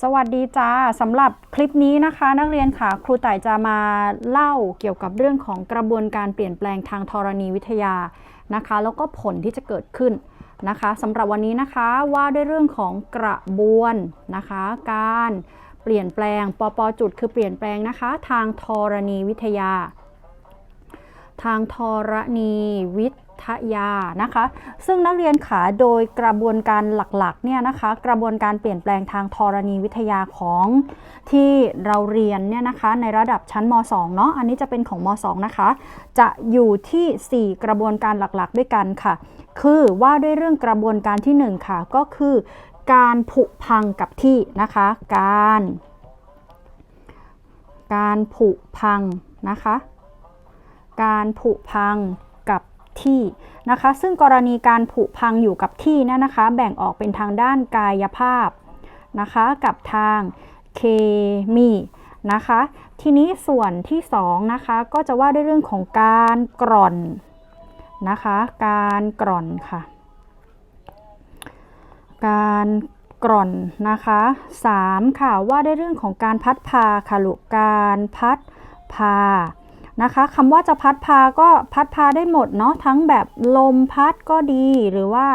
สวัสดีจ้าสำหรับคลิปนี้นะคะ นักเรียนค่ะ ครูต่ายจะมาเล่าเกี่ยวกับเรื่องของกระบวนการเปลี่ยนแปลงทางธรณีวิทยานะคะ แล้วก็ผลที่จะเกิดขึ้นนะคะสำหรับวันนี้นะคะว่าด้วยเรื่องของกระบวนนะคะ การเปลี่ยนแปลงปปจุดคือเปลี่ยนแปลงนะคะ ทางธรณีวิทยา ทางธรณีวิ ทยานะคะ ซึ่งนักเรียนขาโดยกระบวนการหลักๆเนี่ยนะคะ กระบวนการเปลี่ยนแปลงทางธรณีวิทยาของที่เราเรียนเนี่ยนะคะ ในระดับชั้นม .2 เนาะอันนี้จะเป็นของม .2 นะคะ จะอยู่ที่ 4 กระบวนการหลักๆ ด้วยกันค่ะ คือว่าด้วยเรื่องกระบวนการที่ 1 ค่ะ ก็คือการผุพังกับที่นะคะ การ การผุพังนะคะ การผุพัง ที่นะคะ ซึ่งกรณีการผุพังอยู่กับที่เนยนะคะ แบ่งออกเป็นทางด้านกายภาพนะคะ กับทางเคมีนะคะ ทีนี้ส่วนที่2นะคะก็จะว่าด้วยเรื่องของการกร่อนนะคะ การกร่อนค่ะ การกร่อนนะคะ3ค่ะว่าด้วยเรื่องของการพัดพาค่ะลูกการพัดพา นะคะคำว่าจะพัดพาก็พัดพาได้หมดเนาะทั้งแบบลมพัดก็ดีหรือว่า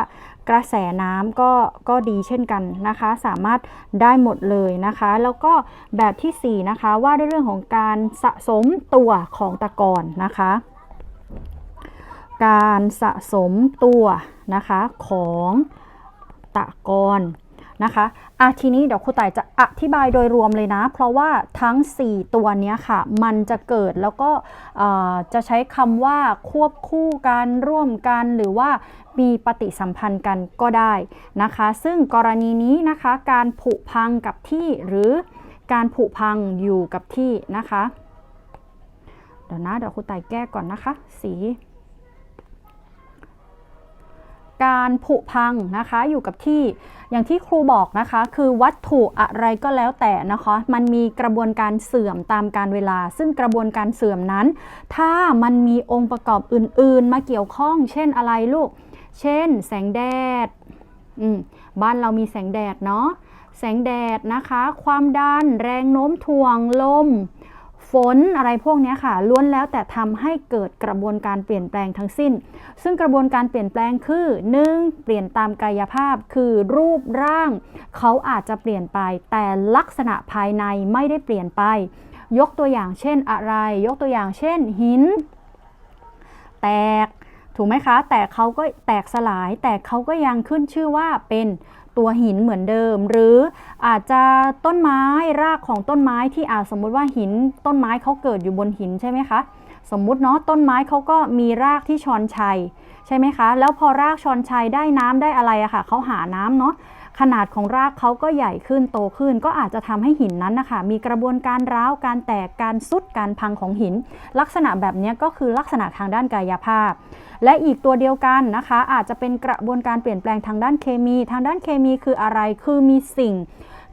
กระแสน้ำก็ก็ดีเช่นกันนะคะ สามารถได้หมดเลยนะคะ แล้วก็แบบที่ 4 นะคะว่าด้วยเรื่องของการสะสมตัวของตะกอนนะคะ การสะสมตัวนะคะของตะกอน นะคะอะทีนี้เดี๋ยวครูต่ายจะอธิบายโดยรวมเลยนะ เพราะว่าทั้ง 4 ตัวนี้ค่ะ มันจะเกิดแล้วก็จะใช้คำว่าควบคู่กันร่วมกันหรือว่ามีปฏิสัมพันธ์กันก็ได้นะคะ ซึ่งกรณีนี้นะคะการผุพังกับที่หรือการผุพังอยู่กับที่นะคะ เดี๋ยวนะเดี๋ยวครูต่ายแก้ก่อนนะคะ สี การผุพังนะคะอยู่กับที่อย่างที่ครูบอกนะคะ คือวัตถุอะไรก็แล้วแต่นะคะ มันมีกระบวนการเสื่อมตามการเวลา ซึ่งกระบวนการเสื่อมนั้น ถ้ามันมีองค์ประกอบอื่น ๆ มาเกี่ยวข้อง เช่นอะไรลูก เช่น แสงแดดบ้านเรามีแสงแดดเนาะแสงแดดนะคะ ความดันแรงโน้มถ่วงลม ฝนอะไรพวกนี้ค่ะ ล้วนแล้วแต่ทำให้เกิดกระบวนการเปลี่ยนแปลงทั้งสิ้น ซึ่งกระบวนการเปลี่ยนแปลงคือ 1. เปลี่ยนตามกายภาพคือรูปร่าง เขาอาจจะเปลี่ยนไป แต่ลักษณะภายในไม่ได้เปลี่ยนไป ยกตัวอย่างเช่นอะไร ยกตัวอย่างเช่น หิน แตกถูกไหมคะ แต่เขาก็แตกสลาย แต่เขาก็ยังขึ้นชื่อว่าเป็น ตัวหินเหมือนเดิม หรืออาจจะต้นไม้รากของต้นไม้ที่อาจสมมุติว่าหินต้นไม้เขาเกิดอยู่บนหินใช่ไหมคะสมมุติเนาะต้นไม้เขาก็มีรากที่ชอนชัยใช่ไหมคะ แล้วพอรากชอนชัยได้น้ำได้อะไรอะคะ่ะเขาหาน้ำเนาะ ขนาดของรากเขาก็ใหญ่ขึ้นโตขึ้น ก็อาจจะทำให้หินนั้นนะคะมีกระบวนการร้าวการแตกการสุดการพังของหิน ลักษณะแบบนี้ก็คือลักษณะทางด้านกายภาพ และอีกตัวเดียวกันนะคะ อาจจะเป็นกระบวนการเปลี่ยนแปลงทางด้านเคมี ทางด้านเคมีคืออะไรคือมีสิ่ง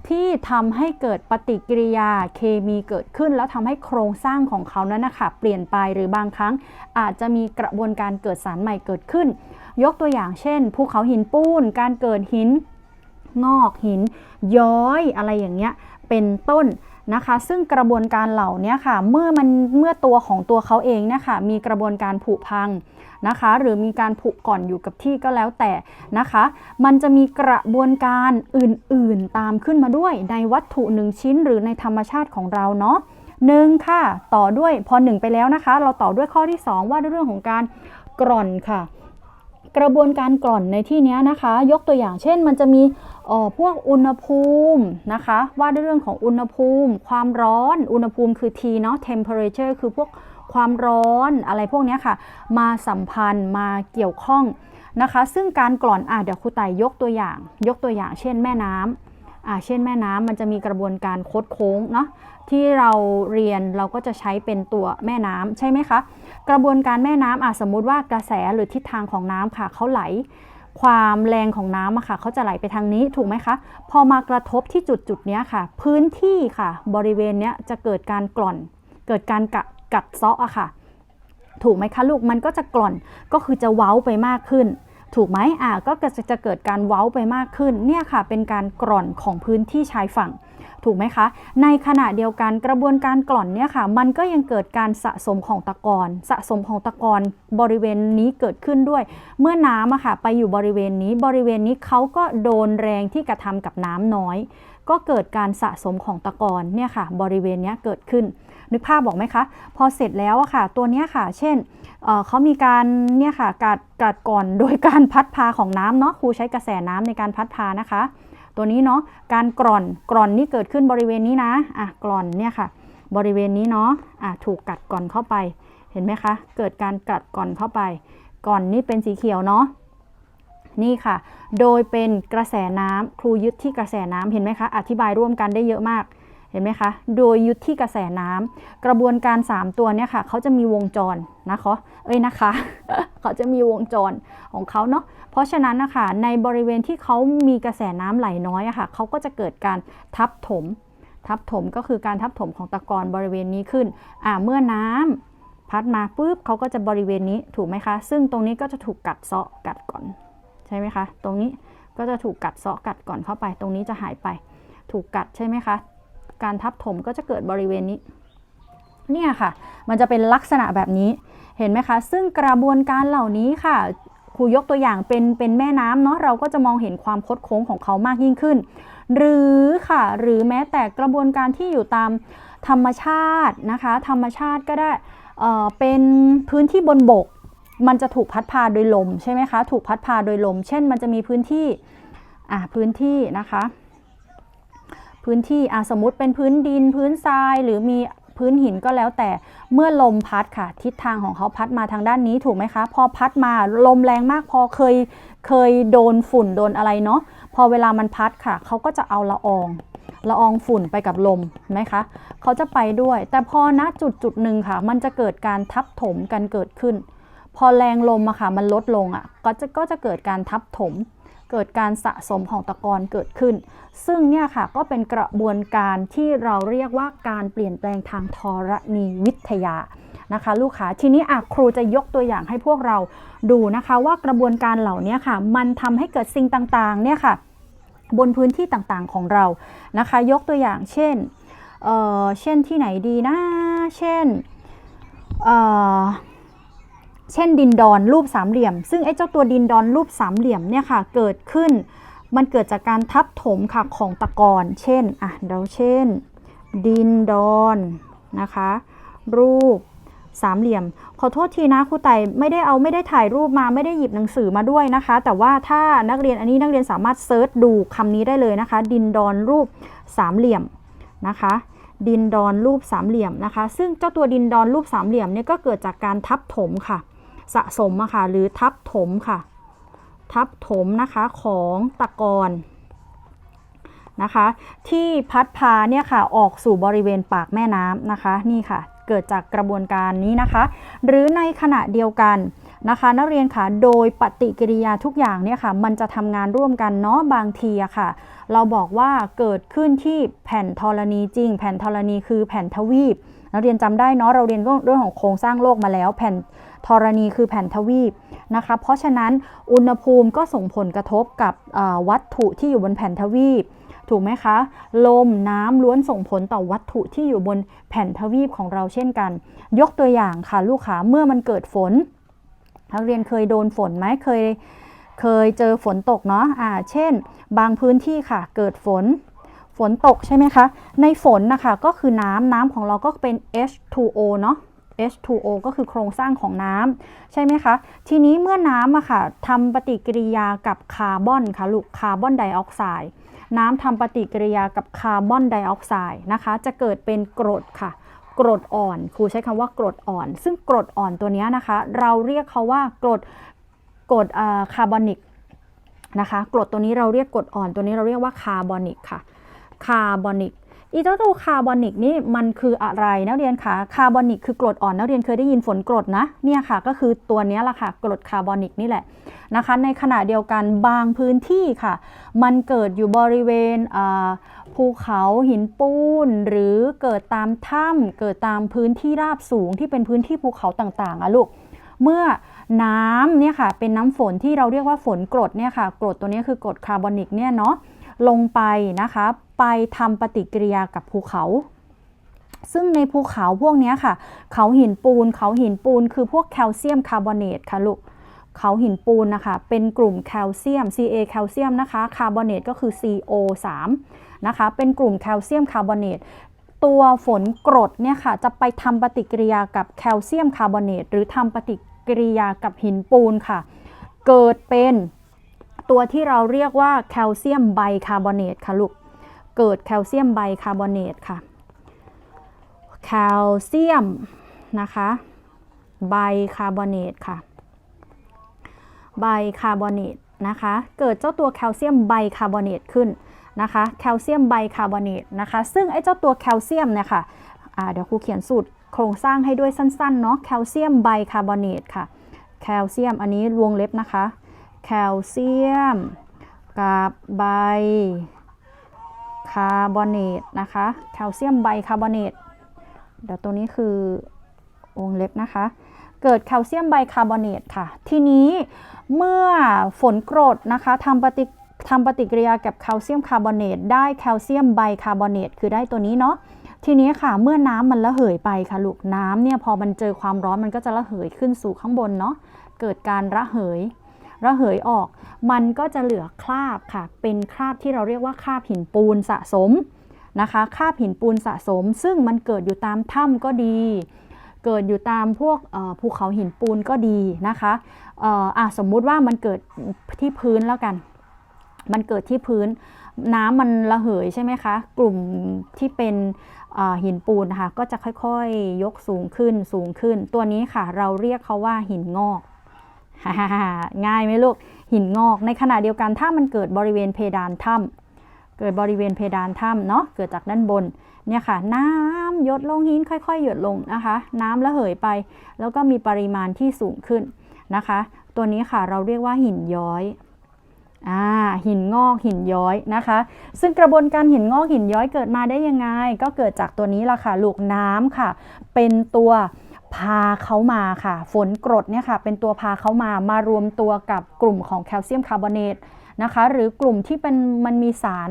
ที่ทำให้เกิดปฏิกิริยาเคมีเกิดขึ้น แล้วทำให้โครงสร้างของเขานั้นนะคะเปลี่ยนไปหรือบางครั้ง อาจจะมีกระบวนการเกิดสารใหม่เกิดขึ้น ยกตัวอย่างเช่น ภูเขาหินปูน การเกิดหิน งอกหิน ย้อยอะไรอย่างเงี้ยเป็นต้นนะคะ ซึ่งกระบวนการเหล่านี้ค่ะ เมื่อมันเมื่อตัวของตัวเขาเองนะคะมีกระบวนการผุพังนะคะ หรือมีการผุก่อนอยู่กับที่ก็แล้วแต่นะคะ มันจะมีกระบวนการอื่นๆตามขึ้นมาด้วยในวัตถุหนึ่งชิ้นหรือในธรรมชาติของเราเนาะหนึ่งค่ะ ต่อด้วยพอหนึ่งไปแล้วนะคะ เราต่อด้วยข้อที่ 2 ว่าด้วยเรื่องของการกร่อนค่ะ กระบวนการกร่อนในที่นี้นะคะ ยกตัวอย่างเช่น มันจะมีพวกอุณหภูมินะคะ ว่าด้วยเรื่องของอุณหภูมิ ความร้อนอุณหภูมิคือ T เนาะ temperature คือพวกความร้อนอะไรพวกนี้ค่ะ มาสัมพันธ์มาเกี่ยวข้องนะคะ ซึ่งการกร่อนอะเดี๋ยวครูไต่ยกตัวอย่าง ยกตัวอย่าง เช่นแม่น้ำอ่าเช่นแม่น้ำมันจะมีกระบวนการโคดโค้งเนาะ ที่เราเรียนเราก็จะใช้เป็นตัวแม่น้ำใช่ไหมคะ กระบวนการแม่น้ำอะสมมุติว่ากระแสหรือทิศทางของน้ำค่ะเขาไหล ความแรงของน้ำอะค่ะเขาจะไหลไปทางนี้ถูกไหมคะ พอมากระทบที่จุดจุดนี้ค่ะ พื้นที่ค่ะ บริเวณเนี้ยจะเกิดการกร่อน เกิดการกกัดเซาะอะค่ะ ถูกไหมคะลูกมันก็จะกร่อนก็คือจะเว้าไปมากขึ้นถูกไหมอ่าก็จะจะเกิดการเว้าไปมากขึ้น เนี่ยค่ะ เป็นการกร่อนของพื้นที่ชายฝั่ง ถูกไหมคะ ในขณะเดียวกันกระบวนการกร่อนเนี่ยค่ะ มันก็ยังเกิดการสะสมของตะกอนสะสมของตะกอนบริเวณนี้เกิดขึ้นด้วย เมื่อน้ำอะค่ะไปอยู่บริเวณนี้บริเวณนี้เขาก็โดนแรงที่กระทำกับน้ำน้อย ก็เกิดการสะสมของตะกอนเนี่ยค่ะ บริเวณนี้เกิดขึ้น นึกภาพบอกไหมคะ พอเสร็จแล้วอะค่ะ ตัวเนี้ยค่ะ เช่นเเขามีการเนี่ยค่ะกัดกัดก่อนโดยการพัดพาของน้ำเนาะครูใช้กระแสน้ำในการพัดพานะคะ ตัวนี้เนาะการกร่อนกร่อนนี่เกิดขึ้นบริเวณนี้นะอะกร่อนเนี่ยค่ะ บริเวณนี้เนาะอะถูกกัดก่อนเข้าไปเห็นไหมคะ เกิดการกัดก่อนเข้าไป ก่อนนี่เป็นสีเขียวเนาะนี่ค่ะ โดยเป็นกระแสน้ำครูยึดที่กระแสน้ำเห็นไหมคะ อธิบายร่วมกันได้เยอะมาก เห็นไหมคะ โดยยึดที่กระแสน้ำกระบวนการ 3 ตัวเนี่ยค่ะเขาจะมีวงจรนะคะเอ้ยนะคะ เขาจะมีวงจรของเขาเนาะเพราะฉะนั้นนะคะในบริเวณที่เขามีกระแสน้ำไหลน้อยอะค่ะเขาก็จะเกิดการทับถม ทับถมก็คือการทับถมของตะกอนบริเวณนี้ขึ้นอ่าเมื่อน้ำพัดมาปุ๊บเขาก็จะบริเวณนี้ถูกไหมคะ ซึ่งตรงนี้ก็จะถูกกัดเซาะกัดก่อน ใช่ไหมคะ ตรงนี้ก็จะถูกกัดเซาะกัดก่อนเข้าไป ตรงนี้จะหายไป ถูกกัดใช่ไหมคะ การทับถมก็จะเกิดบริเวณนี้ เนี่ยค่ะ มันจะเป็นลักษณะแบบนี้ เห็นไหมคะ ซึ่งกระบวนการเหล่านี้ค่ะครูยกตัวอย่างเป็นเป็นแม่น้ำเนาะเราก็จะมองเห็นความคดโค้งของเขามากยิ่งขึ้น หรือค่ะ หรือแม้แต่กระบวนการที่อยู่ตามธรรมชาตินะคะ ธรรมชาติก็ได้เอ่อเป็นพื้นที่บนบก มันจะถูกพัดพาโดยลมใช่ไหมคะ ถูกพัดพาโดยลม เช่น มันจะมีพื้นที่อ่าพื้นที่นะคะ พื้นที่อสมมติเป็นพื้นดิน พื้นทราย หรือมีพื้นหินก็แล้วแต่เมื่อลมพัดค่ะ ทิศทางของเขาพัดมาทางด้านนี้ถูกไหมคะ พอพัดมาลมแรงมากพอเคยเคยโดนฝุ่นโดนอะไรเนาะพอเวลามันพัดค่ะ เขาก็จะเอาละอองละอองฝุ่นไปกับลมไหมคะ เขาจะไปด้วย แต่พอณจุดจุดหนึ่งค่ะ มันจะเกิดการทับถมกันเกิดขึ้น พอแรงลมอะค่ะ มันลดลงอะก็จะก็จะเกิดการทับถม เกิดการสะสมของตะกอนเกิดขึ้น ซึ่งเนี่ยค่ะก็เป็นกระบวนการที่เราเรียกว่าการเปลี่ยนแปลงทางธรณีวิทยานะคะลูกค้าทีนี้ครูจะยกตัวอย่างให้พวกเราดูนะคะว่ากระบวนการเหล่านี้ค่ะ มันทำให้เกิดสิ่งต่างๆเนี่ยค่ะบนพื้นที่ต่างๆของเรานะคะ ยกตัวอย่างเช่นเอ่อเช่นที่ไหนดีนะ เช่น เช่นดินดอนรูปสามเหลี่ยม ซึ่งไอ้เจ้าตัวดินดอนรูปสามเหลี่ยมเนี่ยค่ะเกิดขึ้น มันเกิดจากการทับถมค่ะของตะกอนเช่นอะเราเช่น ดินดอนนะคะรูปสามเหลี่ยม ขอโทษทีนะครูไต่ไม่ได้เอาไม่ได้ถ่ายรูปมาไม่ได้หยิบหนังสือมาด้วยนะคะ แต่ว่าถ้านักเรียนอันนี้นักเรียนสามารถเซิร์ชดูคำนี้ได้เลยนะคะ ดินดอนรูปสามเหลี่ยมนะคะดินดอนรูปสามเหลี่ยมนะคะ ซึ่งเจ้าตัวดินดอนรูปสามเหลี่ยมเนี่ยก็เกิดจากการทับถมค่ะ สะสมอะค่ะหรือทับถมค่ะ ทับถมนะคะของตะกอนนะคะที่พัดพาเนี่ยค่ะออกสู่บริเวณปากแม่น้ำนะคะนี่ค่ะเกิดจากกระบวนการนี้นะคะ หรือในขณะเดียวกันนะคะนักเรียนค่ะโดยปฏิกิริยาทุกอย่างเนี่ยค่ะมันจะทำงานร่วมกันเนาะบางทีอะค่ะ เราบอกว่าเกิดขึ้นที่แผ่นธรณีจริง แผ่นธรณีคือแผ่นทวีปนักเรียนจำได้เนาะเราเรียนเรื่องของโครงสร้างโลกมาแล้วแผ่น ธรณีคือแผ่นทวีปนะคะเพราะฉะนั้นอุณหภูมิก็ส่งผลกระทบกับวัตถุที่อยู่บนแผ่นทวีป ถูกไหมคะ ลมน้ำล้วนส่งผลต่อวัตถุที่อยู่บนแผ่นทวีปของเราเช่นกัน ยกตัวอย่างค่ะลูกค้าเมื่อมันเกิดฝนนักเรียนเคยโดนฝนไหมเคยเคยเจอฝนตกเนาะอ่าเช่น บางพื้นที่ค่ะเกิดฝนฝนตกใช่ไหมคะ ในฝนนะคะก็คือน้ำน้ำของเราก็เป็น H2O เนาะ H2O ก็คือโครงสร้างของน้ำใช่ไหมคะ ทีนี้เมื่อน้ำอะค่ะทำปฏิกิริยากับคาร์บอนค่ะลูกคาร์บอนไดออกไซด์น้ำทำปฏิกิริยากับคาร์บอนไดออกไซด์นะคะ จะเกิดเป็นกรดค่ะ กรดอ่อนครูใช้คำว่ากรดอ่อน ซึ่งกรดอ่อนตัวนี้นะคะ เราเรียกเขาว่ากรดกรดคาร์บอนิกนะคะกรดตัวนี้เราเรียกกรดอ่อนตัวนี้เราเรียกว่าคาร์บอนิกค่ะคาร์บอนิก อีเจ้าตัวคาร์บอนิกนี่มันคืออะไรนักเรียนคะคาร์บอนิกคือกรดอ่อนนักเรียนเคยได้ยินฝนกรดนะเนี่ยค่ะ ก็คือตัวนี้แหละค่ะกรดคาร์บอนิกนี่แหละนะคะในขณะเดียวกันบางพื้นที่ค่ะ มันเกิดอยู่บริเวณภูเขาหินปูน หรือเกิดตามถ้ำเกิดตามพื้นที่ราบสูงที่เป็นพื้นที่ภูเขาต่างๆอะลูกเมื่อน้ำเนี่ยค่ะเป็นน้ำฝนที่เราเรียกว่าฝนกรดเนี่ยค่ะกรดตัวนี้คือกรดคาร์บอนิกเนี่ยเนาะ ลงไปนะคะ ไปทำปฏิกิริยากับภูเขา ซึ่งในภูเขาพวกนี้ค่ะ เขาหินปูน เขาหินปูน คือพวกแคลเซียมคาร์บอเนตค่ะลูกเขาหินปูนนะคะ เป็นกลุ่มแคลเซียม Ca แคลเซียมนะคะ คาร์บอเนตก็คือ CO3 นะคะ เป็นกลุ่มแคลเซียมคาร์บอเนต ตัวฝนกรดเนี่ยค่ะ จะไปทำปฏิกิริยากับแคลเซียมคาร์บอเนต หรือทำปฏิกิริยากับหินปูนค่ะ เกิดเป็น ตัวที่เราเรียกว่าแคลเซียมไบคาร์บอเนตค่ะลูก เกิดแคลเซียมไบคาร์บอเนตค่ะ แคลเซียมนะคะไบคาร์บอเนตค่ะ ไบคาร์บอเนตนะคะ เกิดเจ้าตัวแคลเซียมไบคาร์บอเนตขึ้นนะคะ แคลเซียมไบคาร์บอเนตนะคะ ซึ่งไอ้เจ้าตัวแคลเซียมเนี่ยค่ะเดี๋ยวครูเขียนสูตรโครงสร้างให้ด้วยสั้นๆเนาะ แคลเซียมไบคาร์บอเนตค่ะ แคลเซียมอันนี้วงเล็บนะคะ แคลเซียม กับไบคาร์บอเนตนะคะ แคลเซียมไบคาร์บอเนต เดี๋ยวตัวนี้คือวงเล็บนะคะ เกิดแคลเซียมไบคาร์บอเนตค่ะ ทีนี้เมื่อฝนกรดนะคะทำปฏิทำปฏิกิริยากับแคลเซียมคาร์บอเนตได้แคลเซียมไบคาร์บอเนตคือได้ตัวนี้เนาะทีนี้ค่ะเมื่อน้ำมันระเหยไปค่ะลูกน้ำเนี่ยพอมันเจอความร้อนมันก็จะระเหยขึ้นสู่ข้างบนเนาะเกิดการระเหย ระเหยออก มันก็จะเหลือคราบค่ะ เป็นคราบที่เราเรียกว่าคราบหินปูนสะสมนะคะ คราบหินปูนสะสม ซึ่งมันเกิดอยู่ตามถ้ำก็ดี เกิดอยู่ตามพวกภูเขาหินปูนก็ดีนะคะอะสมมุติว่ามันเกิดที่พื้นแล้วกัน มันเกิดที่พื้น น้ำมันระเหยใช่ไหมคะ กลุ่มที่เป็นหินปูนนะคะก็จะค่อยๆยกสูงขึ้นสูงขึ้น ตัวนี้ค่ะเราเรียกเขาว่าหินงอก ง่ายไหมลูก หินงอก ในขณะเดียวกันถ้ามันเกิดบริเวณเพดานถ้ำเกิดบริเวณเพดานถ้ำเนาะ เกิดจากด้านบน เนี่ยค่ะ น้ำหยดลงหินค่อย ๆ หยดลงนะคะ น้ำระเหยไป แล้วก็มีปริมาณที่สูงขึ้นนะคะ ตัวนี้ค่ะเราเรียกว่าหินย้อยอ่าหินงอกหินย้อยนะคะ ซึ่งกระบวนการหินงอกหินย้อยเกิดมาได้ยังไง ก็เกิดจากตัวนี้ละค่ะลูกน้ำค่ะ เป็นตัว พาเขามาค่ะ ฝนกรดเนี่ยค่ะ เป็นตัวพาเขามามารวมตัวกับกลุ่มของแคลเซียมคาร์บอเนตนะคะ หรือกลุ่มที่เป็นมันมีสาร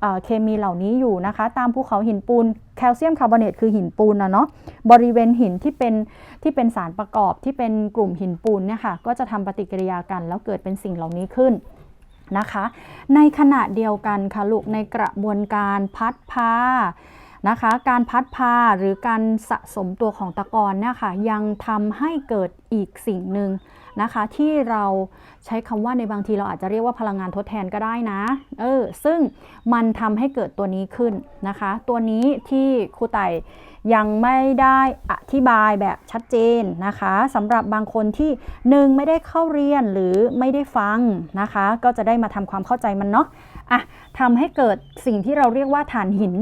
เเคมีเหล่านี้อยู่นะคะ ตามภูเขาหินปูนแคลเซียมคาร์บอเนตคือหินปูนนะเนาะบริเวณหินที่เป็นที่เป็นสารประกอบที่เป็นกลุ่มหินปูนเนี่ยค่ะก็จะทำปฏิกิริยากัน แล้วเกิดเป็นสิ่งเหล่านี้ขึ้นนะคะ ในขณะเดียวกันค่ะลูกในกระบวนการพัดพา นะคะ การพัดพาหรือการสะสมตัวของตะกอนเนี่ยค่ะยังทำให้เกิดอีกสิ่งหนึ่งนะคะ ที่เราใช้คำว่าในบางทีเราอาจจะเรียกว่าพลังงานทดแทนก็ได้นะเออซึ่งมันทำให้เกิดตัวนี้ขึ้นนะคะ ตัวนี้ที่ครูไต่ยังไม่ได้อธิบายแบบชัดเจนนะคะสำหรับบางคนที่หนึ่งไม่ได้เข้าเรียนหรือไม่ได้ฟังนะคะ ก็จะได้มาทำความเข้าใจมันเนาะอะทำให้เกิดสิ่งที่เราเรียกว่าถ่านหิน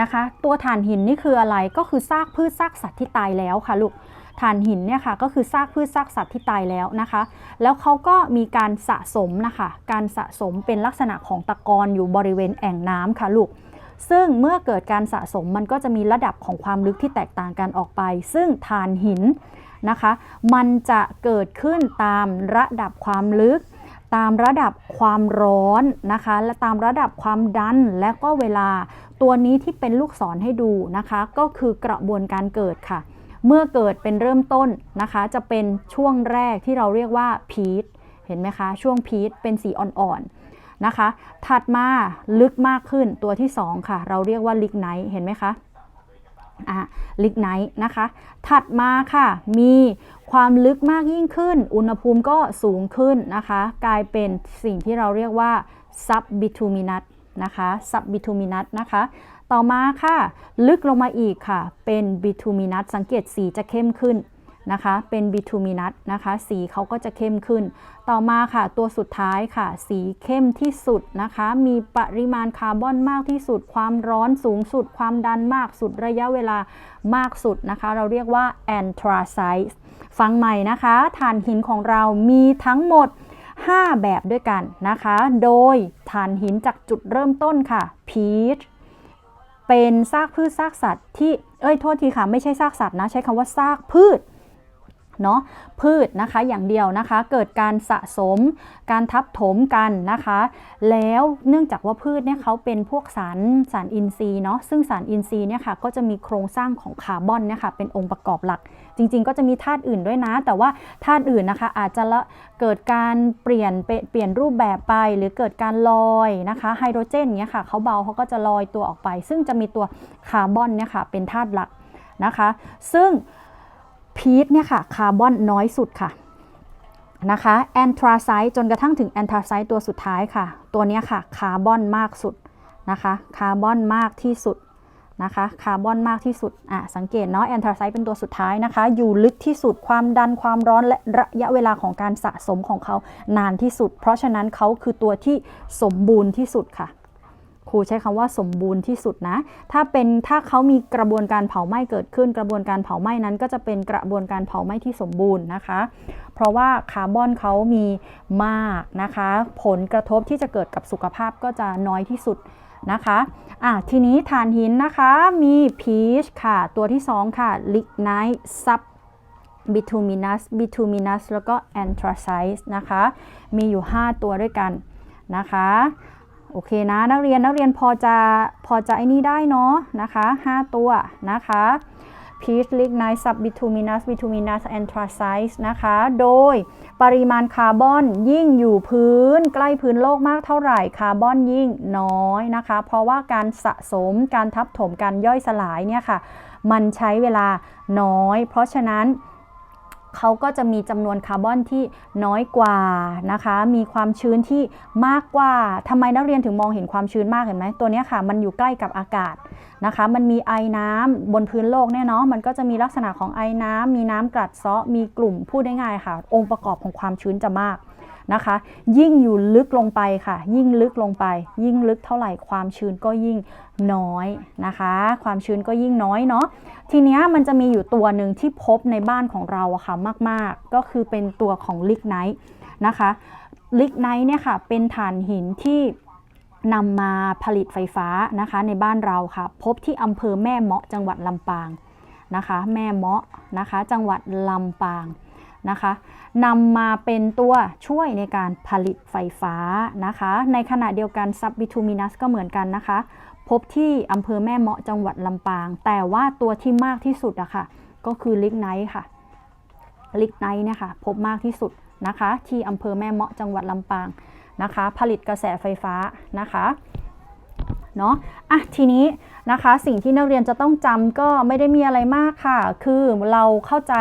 นะคะ ตัวถ่านหินนี่คืออะไรก็คือซากพืชซากสัตว์ที่ตายแล้วค่ะลูกถ่านหินเนี่ยค่ะก็คือซากพืชซากสัตว์ที่ตายแล้วนะคะ แล้วเขาก็มีการสะสมนะคะ การสะสมเป็นลักษณะของตะกอนอยู่บริเวณแอ่งน้ำค่ะลูก ซึ่งเมื่อเกิดการสะสมมันก็จะมีระดับของความลึกที่แตกต่างกันออกไป ซึ่งถ่านหินนะคะ มันจะเกิดขึ้นตามระดับความลึก ตามระดับความร้อนนะคะ และตามระดับความดันและก็เวลา ตัวนี้ที่เป็นลูกศรให้ดูนะคะ ก็คือกระบวนการเกิดค่ะ เมื่อเกิดเป็นเริ่มต้นนะคะ จะเป็นช่วงแรกที่เราเรียกว่าพีทเห็นไหมคะ ช่วงพีทเป็นสีอ่อนๆนะคะ ถัดมาลึกมากขึ้นตัวที่ 2 ค่ะ เราเรียกว่าลิกไนท์เห็นไหมคะอะลิกไนท์นะคะ ถัดมาค่ะ มีความลึกมากยิ่งขึ้น อุณหภูมิก็สูงขึ้นนะคะ กลายเป็นสิ่งที่เราเรียกว่าซับบิทูมินัส นะคะซับบิทูมินัสนะคะ ต่อมาค่ะ ลึกลงมาอีกค่ะ เป็นบิทูมินัสสังเกตสีจะเข้มขึ้นนะคะ เป็นบิทูมินัสนะคะ สีเขาก็จะเข้มขึ้น ต่อมาค่ะ ตัวสุดท้ายค่ะ สีเข้มที่สุดนะคะ มีปริมาณคาร์บอนมากที่สุด ความร้อนสูงสุด ความดันมากสุด ระยะเวลามากสุดนะคะ เราเรียกว่าแอนทราไซส์ฟังใหม่นะคะถ่านหินของเรามีทั้งหมด 5 แบบด้วยกันนะคะ โดยถ่านหินจากจุดเริ่มต้นค่ะพีชเป็นซากพืชซากสัตว์ที่ เอ้ย โทษทีค่ะ ไม่ใช่ซากสัตว์นะ ใช้คำว่าซากพืชเนาะพืชนะคะอย่างเดียวนะคะ เกิดการสะสมการทับถมกันนะคะ แล้วเนื่องจากว่าพืชเนี่ยเขาเป็นพวกสารสารอินทรีย์เนาะซึ่งสารอินทรีย์เนี่ยค่ะก็จะมีโครงสร้างของคาร์บอนเนี่ยค่ะเป็นองค์ประกอบหลัก จริง ๆ ก็จะมีธาตุอื่นด้วยนะ แต่ว่าธาตุอื่นนะคะ อาจจะละเกิดการเปลี่ยนเปลี่ยนรูปแบบไปหรือเกิดการลอยนะคะไฮโดรเจนเนี่ยค่ะเขาเบาเขาก็จะลอยตัวออกไป ซึ่งจะมีตัวคาร์บอนเนี่ยค่ะเป็นธาตุหลักนะคะ ซึ่งพีทเนี่ยค่ะคาร์บอนน้อยสุดค่ะนะคะแอนทราไซต์จนกระทั่งถึงแอนทราไซต์ตัวสุดท้ายค่ะ ตัวเนี้ยค่ะคาร์บอนมากสุดนะคะคาร์บอนมากที่สุด นะคะคาร์บอนมากที่สุดอะสังเกตเนาะแอนทราไซต์เป็นตัวสุดท้ายนะคะ อยู่ลึกที่สุดความดันความร้อนและระยะเวลาของการสะสมของเขานานที่สุด เพราะฉะนั้นเขาคือตัวที่สมบูรณ์ที่สุดค่ะครูใช้คำว่าสมบูรณ์ที่สุดนะ ถ้าเป็นถ้าเขามีกระบวนการเผาไหม้เกิดขึ้น กระบวนการเผาไหม้นั้น ก็จะเป็นกระบวนการเผาไหม้ที่สมบูรณ์นะคะ เพราะว่าคาร์บอนเขามีมากนะคะ ผลกระทบที่จะเกิดกับสุขภาพก็จะน้อยที่สุด นะคะอะทีนี้ฐานหินนะคะมีพีชค่ะ ตัวที่ 2 ค่ะลิกไนท์ซับ bituminous bituminous แล้วก็ anthracite นะคะ มีอยู่ 5 ตัวด้วยกันนะคะ โอเคนะ นักเรียนนักเรียนพอจะพอจะไอ้นี่ได้เนาะนะคะ 5 ตัวนะคะ peach lignite subbituminous bituminous anthracite นะคะ โดยปริมาณคาร์บอนยิ่งอยู่พื้น ใกล้พื้นโลกมากเท่าไหร่คาร์บอนยิ่งน้อยนะคะ เพราะว่าการสะสมการทับถมการย่อยสลายเนี่ยค่ะ มันใช้เวลาน้อย เพราะฉะนั้น เขาก็จะมีจำนวนคาร์บอนที่น้อยกว่านะคะ มีความชื้นที่มากกว่าทำไมนักเรียนถึงมองเห็นความชื้นมากเห็นไหมตัวนี้ค่ะ มันอยู่ใกล้กับอากาศนะคะ มันมีไอน้ำบนพื้นโลกเนี่ยเนาะ มันก็จะมีลักษณะของไอน้ำมีน้ำกรัดเซาะ มีกลุ่มพูดได้ง่ายค่ะ องค์ประกอบของความชื้นจะมากนะคะ ยิ่งอยู่ลึกลงไปค่ะ ยิ่งลึกลงไป ยิ่งลึกเท่าไหร่ความชื้นก็ยิ่ง น้อยนะคะ ความชื้นก็ยิ่งน้อยเนาะทีนี้มันจะมีอยู่ตัวหนึ่งที่พบในบ้านของเราอะค่ะมาก ๆ ก็คือเป็นตัวของลิกไนท์นะคะลิกไนท์เนี่ยค่ะเป็นถ่านหินที่นำมาผลิตไฟฟ้านะคะในบ้านเราค่ะ พบที่อำเภอแม่เมาะจังหวัดลำปางนะคะ แม่เมาะนะคะ จังหวัดลำปางนะคะนำมาเป็นตัวช่วยในการผลิตไฟฟ้านะคะ ในขณะเดียวกันซับบิทูมินัสก็เหมือนกันนะคะ พบที่อำเภอแม่เมาะจังหวัดลำปาง แต่ว่าตัวที่มากที่สุดอะค่ะ ก็คือลิกไนท์ค่ะ ลิกไนท์เนี่ยค่ะ พบมากที่สุดนะคะ ที่อำเภอแม่เมาะจังหวัดลำปางนะคะ ผลิตกระแสไฟฟ้านะคะเนาะอะทีนี้นะคะสิ่งที่นักเรียนจะต้องจำก็ไม่ได้มีอะไรมากค่ะ คือเราเข้าใจ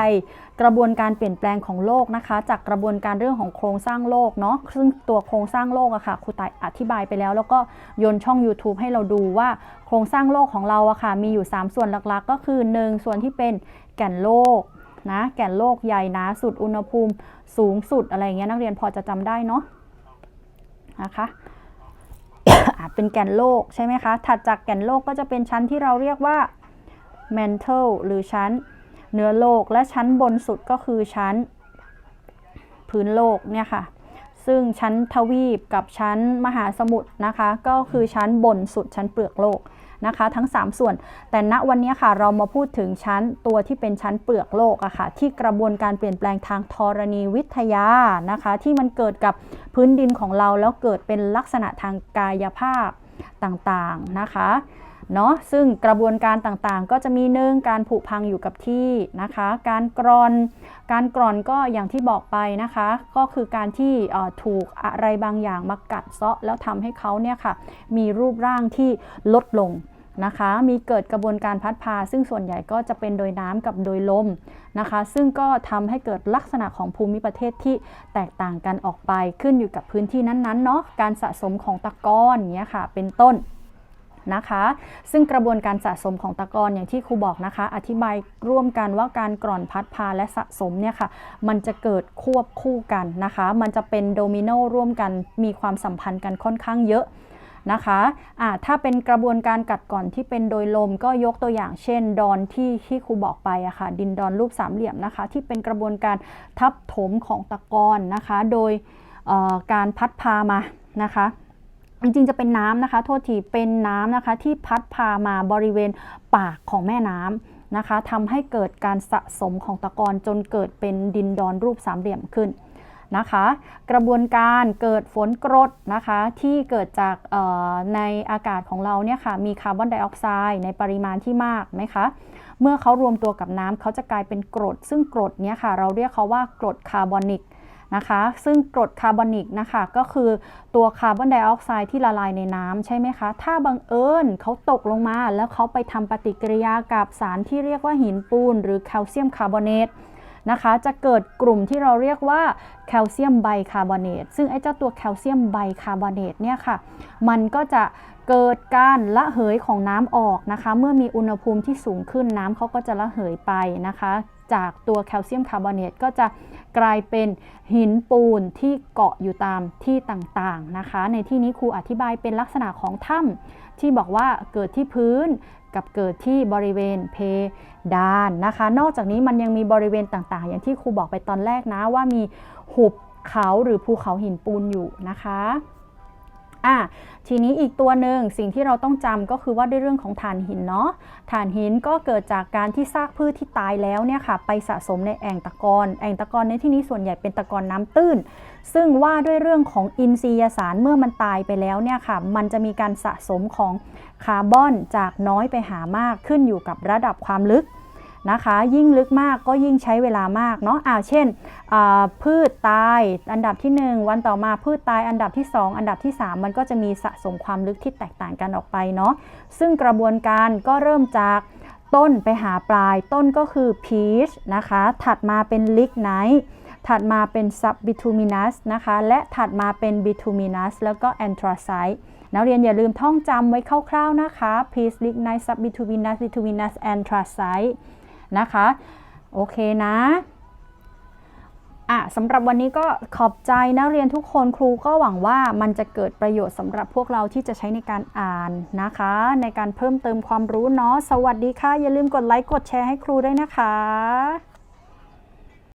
กระบวนการเปลี่ยนแปลงของโลกนะคะ จากกระบวนการเรื่องของโครงสร้างโลกเนาะซึ่งตัวโครงสร้างโลกอะค่ะครูต่ายอธิบายไปแล้ว แล้วก็โยนช่อง YouTube ให้เราดูว่าโครงสร้างโลกของเราอะค่ะมีอยู่ 3 ส่วนหลักๆ ก็คือ 1 ส่วนที่เป็นแก่นโลกนะแก่นโลกใหญ่นาสุดอุณหภูมิสูงสุดอะไรเงี้ยนักเรียนพอจะจำได้เนาะนะคะอาจเป็นแก่นโลกใช่ไหมคะ ถัดจากแก่นโลกก็จะเป็นชั้นที่เราเรียกว่า mantle หรือชั้น เนื้อโลกและชั้นบนสุดก็คือชั้นพื้นโลกเนี่ยค่ะ ซึ่งชั้นทวีปกับชั้นมหาสมุทรนะคะ ก็คือชั้นบนสุดชั้นเปลือกโลกนะคะ ทั้ง 3 ส่วน แต่ณวันนี้ค่ะเรามาพูดถึงชั้นตัวที่เป็นชั้นเปลือกโลกอะค่ะ ที่กระบวนการเปลี่ยนแปลงทางธรณีวิทยานะคะ ที่มันเกิดกับพื้นดินของเราแล้วเกิดเป็นลักษณะทางกายภาพต่างๆนะคะ เนาะซึ่งกระบวนการต่างๆ ก็จะมีหนึ่งการผุพังอยู่กับที่นะคะ การกรอน การกรอนก็อย่างที่บอกไปนะคะ ก็คือการที่ถูกอะไรบางอย่างมากัดเซาะแล้วทำให้เขาเนี่ยค่ะมีรูปร่างที่ลดลงนะคะ มีเกิดกระบวนการพัดพา ซึ่งส่วนใหญ่ก็จะเป็นโดยน้ำกับโดยลมนะคะ ซึ่งก็ทำให้เกิดลักษณะของภูมิประเทศที่แตกต่างกันออกไปขึ้นอยู่กับพื้นที่นั้นๆเนาะ การสะสมของตะกอนเนี้ยค่ะ เป็นต้น นะคะ ซึ่งกระบวนการสะสมของตะกอนอย่างที่ครูบอกนะคะ อธิบายร่วมกันว่าการกร่อนพัดพาและสะสมเนี่ยค่ะ มันจะเกิดควบคู่กันนะคะ มันจะเป็นโดมิโนร่วมกันมีความสัมพันธ์กันค่อนข้างเยอะนะคะะถ้าเป็นกระบวนการกัดก่อนที่เป็นโดยลมก็ยกตัวอย่างเช่น ดอนที่ที่ครูบอกไปอะคะ่ะ ดินดอนรูปสามเหลี่ยมนะคะ ที่เป็นกระบวนการทับถมของตะกอนนะคะ โดยการพัดพามานะคะ จริงๆจะเป็นน้ำนะคะ โทษทีเป็นน้ำนะคะที่พัดพามาบริเวณปากของแม่น้ำนะคะทำให้เกิดการสะสมของตะกอนจนเกิดเป็นดินดอนรูปสามเหลี่ยมขึ้นนะคะ กระบวนการเกิดฝนกรดนะคะที่เกิดจากในอากาศของเราเนี่ยค่ะมีคาร์บอนไดออกไซด์ในปริมาณที่มากไหมคะเมื่อเขารวมตัวกับน้ำเขาจะกลายเป็นกรด ซึ่งกรดเนี้ยค่ะเราเรียกเขาว่ากรดคาร์บอนิก นะคะ ซึ่งกรดคาร์บอนิกนะคะก็คือตัวคาร์บอนไดออกไซด์ที่ละลายในน้ำใช่ไหมคะ ถ้าบังเอิญเขาตกลงมาแล้วเขาไปทำปฏิกิริยากับสารที่เรียกว่าหินปูน หรือแคลเซียมคาร์บอเนตนะคะ จะเกิดกลุ่มที่เราเรียกว่าแคลเซียมไบคาร์บอเนต ซึ่งไอ้เจ้าตัวแคลเซียมไบคาร์บอเนตเนี่ยค่ะ มันก็จะเกิดการละเหยของน้ำออกนะคะ เมื่อมีอุณหภูมิที่สูงขึ้นน้ำเขาก็จะละเหยไปนะคะ จากตัวแคลเซียมคาร์บอเนตก็จะกลายเป็นหินปูนที่เกาะอยู่ตามที่ต่างๆนะคะ ในที่นี้ครูอธิบายเป็นลักษณะของถ้ำที่บอกว่าเกิดที่พื้นกับเกิดที่บริเวณเพดานนะคะ นอกจากนี้มันยังมีบริเวณต่างๆ อย่างที่ครูบอกไปตอนแรกนะว่ามีหุบเขาหรือภูเขาหินปูนอยู่นะคะ อะทีนี้อีกตัวหนึ่งสิ่งที่เราต้องจำก็คือว่าด้วยเรื่องของถ่านหินเนาะถ่านหินก็เกิดจากการที่ซากพืชที่ตายแล้วเนี่ยค่ะไปสะสมในแอ่งตะกอนแอ่งตะกอนในที่นี้ส่วนใหญ่เป็นตะกอนน้ำตื้น ซึ่งว่าด้วยเรื่องของอินทรียสารเมื่อมันตายไปแล้วเนี่ยค่ะมันจะมีการสะสมของคาร์บอนจากน้อยไปหามากขึ้นอยู่กับระดับความลึก นะคะ ยิ่งลึกมากก็ยิ่งใช้เวลามากเนาะอ่าเช่นพืชตายอันดับที่ 1 วันต่อมาพืชตายอันดับที่ 2 อันดับที่ 3 มันก็จะมีสะสมความลึกที่แตกต่างกันออกไปเนาะซึ่งกระบวนการก็เริ่มจากต้นไปหาปลายต้นก็คือ peach นะคะ ถัดมาเป็น lignite ถัดมาเป็น subbituminous นะคะ และถัดมาเป็น bituminous แล้วก็ anthracite นักเรียนอย่าลืมท่องจำไว้คร่าวๆนะคะ peach lignite subbituminous bituminous anthracite นะคะ โอเคนะอะสำหรับวันนี้ก็ขอบใจนักเรียนทุกคนครูก็หวังว่ามันจะเกิดประโยชน์สำหรับพวกเราที่จะใช้ในการอ่านนะคะ ในการเพิ่มเติมความรู้เนาะสวัสดีค่ะ อย่าลืมกดไลค์กดแชร์ให้ครูด้วยนะคะ